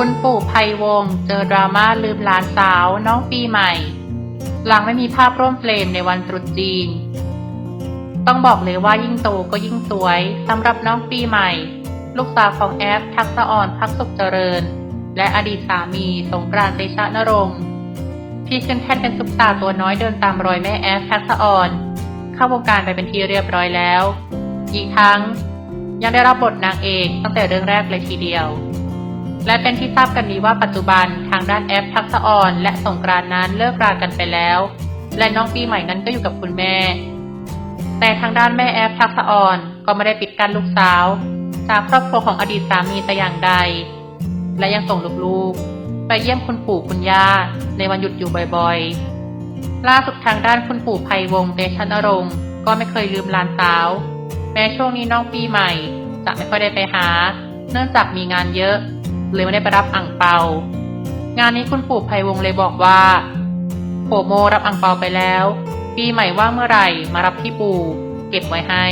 คุณปู่ไพวงเจอดราม่าลืมหลานสาวน้องปีใหม่ หลังไม่มีภาพร่วมเฟรมในวันตรุษจีน ต้องบอกเลยว่ายิ่งโตก็ยิ่งสวยสำหรับน้องปีใหม่ ลูกสาวของแอฟทักษะอ่อนพักสุขเจริญ และอดีตสามีสงกรานต์เตชะนรงค์ที่ขึ้นแท่นเป็นซุปตาตัวน้อยเดินตามรอยแม่แอฟทักษะอ่อน เข้าวงการไปเป็นที่เรียบร้อยแล้ว อีกทั้งยังได้รับบทนางเอกตั้งแต่เรื่องแรกเลยทีเดียว และเป็นที่ทราบกันดีว่าปัจจุบันทางด้านแอฟทักษะอ่อน และสงกรานนั้นเลิกรากันไปแล้ว และน้องปีใหม่นั้นก็อยู่กับคุณแม่ แต่ทางด้านแม่แอฟทักษะอ่อนก็ไม่ได้ปิดกั้นลูกสาว จากครอบครัวของอดีตสามีแต่อย่างใด และยังส่งลูกๆ ไปเยี่ยมคุณปู่คุณย่าในวันหยุดอยู่บ่อยๆ ล่าสุดทางด้านคุณปู่ไพวงศ์เดชันอรงค์ก็ไม่เคยลืมหลานสาว แม้ช่วงนี้น้องปีใหม่ จะไม่ค่อยได้ไปหา เนื่องจากมีงานเยอะ เลยไม่ได้ไปรับอ่างเปา งานนี้คุณปู่ไพวงเลยบอกว่าโผโมรับอ่างเปาไปแล้ว ปีใหม่ว่าเมื่อไหร่มารับที่ปู่เก็บไว้ให้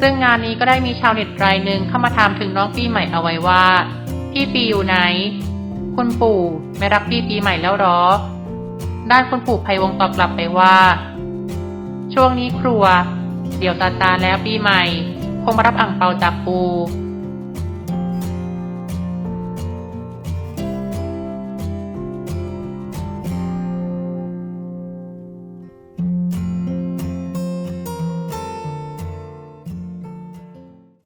ซึ่งงานนี้ก็ได้มีชาวเน็ตรายหนึ่งเข้ามาถามถึงน้องปีใหม่เอาไว้ว่า พี่ปีอยู่ไหน คุณปู่ไม่รักพี่ปีใหม่แล้วหรอ ด้านคุณปู่ไพวงตอบกลับไปว่า ช่วงนี้ครัว เดี๋ยวตาตาแล้วปีใหม่ คงมารับอ่างเปาจากปู